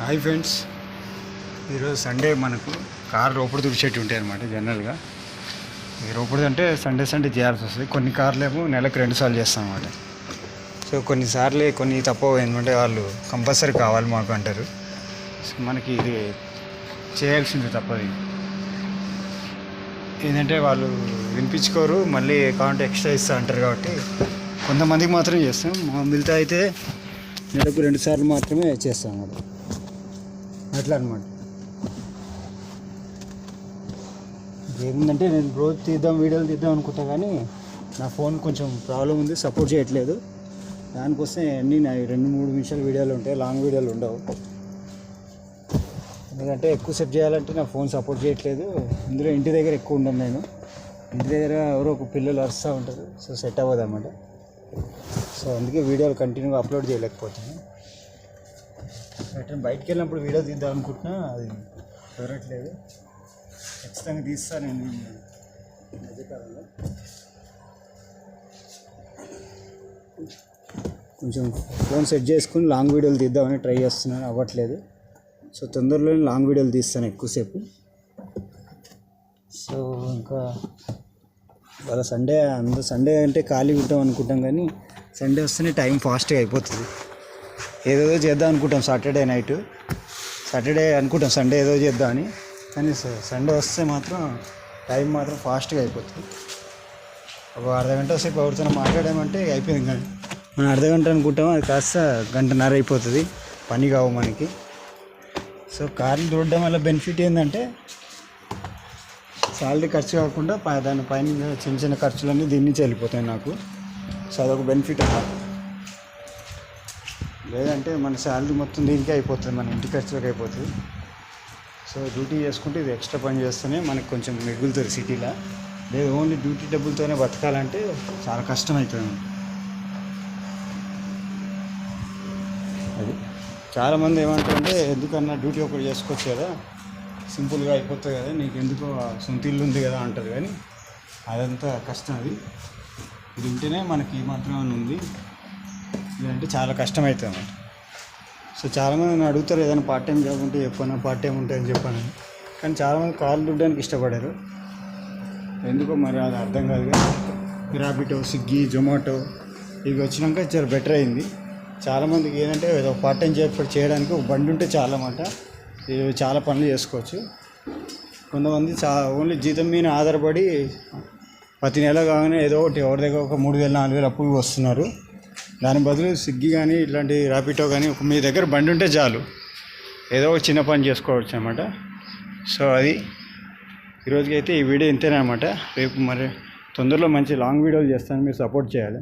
Hi friends ఈరోజు Sunday మనకు car రోపడు తుడిచేటి ఉంటాయి అనమాట జనరల్గా ఈ రోపడు అంటే సండే సండే చేయాల్సి వస్తుంది. కొన్ని కార్లు ఏమో నెలకు రెండు సార్లు చేస్తాం అనమాట సో కొన్నిసార్లు కొన్ని తప్పవు. ఏంటంటే వాళ్ళు కంపల్సరీ కావాలి మాకు అంటారు. సో మనకి ఇది చేయాల్సింది తప్పది. ఏంటంటే వాళ్ళు వినిపించుకోరు మళ్ళీ అకౌంట్ ఎక్స్ట్రా ఇస్తా అంటారు కాబట్టి కొంతమందికి మాత్రం చేస్తాం. మా మిగతా అయితే నెలకు రెండు సార్లు మాత్రమే చేస్తాం అన్నమాట. అట్లా అనమాట ఏముందంటే నేను రోజు తీద్దాం వీడియోలు తీద్దాం అనుకుంటా కానీ నా ఫోన్ కొంచెం ప్రాబ్లం ఉంది సపోర్ట్ చేయట్లేదు. దానికోసం అన్నీ నా రెండు మూడు నిమిషాలు వీడియోలు ఉంటాయి లాంగ్ వీడియోలు ఉండవు. ఎందుకంటే ఎక్కువ సెట్ చేయాలంటే నా ఫోన్ సపోర్ట్ చేయట్లేదు. ఇందులో ఇంటి దగ్గర ఎక్కువ ఉండను నేను. ఇంటి దగ్గర ఎవరో ఒక పిల్లలు అరుస్తూ ఉంటారు సో సెట్ అవ్వదు అన్నమాట సో అందుకే వీడియోలు కంటిన్యూగా అప్లోడ్ చేయలేకపోతాను సెటర్ బయటికి వెళ్ళినప్పుడు వీడియో తీద్దాం అనుకుంటున్నా. అది కుదరట్లేదు. ఖచ్చితంగా తీస్తాను నేను. మధ్యకాలంలో కొంచెం ఫోన్ సెట్ చేసుకుని లాంగ్ వీడియోలు తీద్దామని ట్రై చేస్తున్నాను. అవ్వట్లేదు. సో తొందరలోనే లాంగ్ వీడియోలు తీస్తాను ఎక్కువసేపు. సో ఇంకా వాళ్ళ సండే అందరూ సండే అంటే ఖాళీ ఉంటాం అనుకుంటాం కానీ సండే వస్తేనే టైం ఫాస్ట్గా అయిపోతుంది. ఏదేదో చేద్దాం అనుకుంటాం సాటర్డే నైట్. సాటర్డే అనుకుంటాం సండే ఏదో చేద్దామని కానీ సండే వస్తే మాత్రం టైం మాత్రం ఫాస్ట్గా అయిపోతుంది. ఒక అర్ధ గంట సేపు ఎవరితో మాట్లాడామంటే అయిపోయింది కానీ మనం అర్ధ గంట అనుకుంటాం అది కాస్త గంటన్నర అయిపోతుంది. పని కావు మనకి. సో కార్లు చూడడం వల్ల బెనిఫిట్ ఏంటంటే శాలరీ ఖర్చు కాకుండా పై- దాని పైన చిన్న చిన్న ఖర్చులన్నీ దీని నుంచి వెళ్ళిపోతాయి నాకు. సో అదొక బెనిఫిట్ అన్నమాట. లేదంటే మన శాలరీ మొత్తం దీనికే అయిపోతుంది మన ఇంటి ఖర్చులకు అయిపోతుంది. సో డ్యూటీ చేసుకుంటే ఇది ఎక్స్ట్రా పని చేస్తేనే మనకు కొంచెం మిగులుతుంది సిటీలో. లేదు ఓన్లీ డ్యూటీ డబ్బులతోనే బతకాలంటే చాలా కష్టం అవుతుంది అది. చాలామంది ఏమంటారంటే ఎందుకన్నా డ్యూటీ ఒకటి చేసుకోవచ్చు కదా సింపుల్గా అయిపోతుంది కదా నీకు ఎందుకో సొంత ఇల్లు ఉంది కదా అంటారు కానీ అదంతా కష్టం అది. ఇది ఉంటేనే మనకి మాత్రం అని ఉంది. లేదంటే చాలా కష్టం అవుతుంది సో చాలామంది నన్ను అడుగుతారు ఏదైనా పార్ట్ టైం జాబ్ ఉంటే చెప్పాను? పార్ట్ టైం ఉంటే అని చెప్పాను కానీ చాలామంది కాల్ దుడ్డానికి ఇష్టపడారు. ఎందుకో మరి అది అర్థం కాదు కానీ స్విగ్గీ జొమాటో ఇవి వచ్చినాక చాలా బెటర్ అయింది. చాలామందికి ఏంటంటే ఏదో పార్ట్ టైం జాబ్ చేయడానికి ఒక బండి ఉంటే చాలా చాలా పనులు చేసుకోవచ్చు. కొంతమంది చా ఓన్లీ జీతం మీద ఆధారపడి ప్రతి నెల కాగానే ఏదో ఒకటి ఎవరి దగ్గర ఒక మూడు వేలు నాలుగు వేలు అప్పులు వస్తున్నారు దాని బదులు స్విగ్గీ కానీ ఇట్లాంటి ర్యాపిటో కానీ ఒక మీ దగ్గర బండి ఉంటే చాలు. ఏదో ఒక చిన్న పని చేసుకోవచ్చు అనమాట సో అది ఈరోజుకి అయితే ఈ వీడియో ఇంతేనమాట రేపు మరి తొందరలో మంచి లాంగ్ వీడియోలు చేస్తాను. మీరు సపోర్ట్ చేయాలి.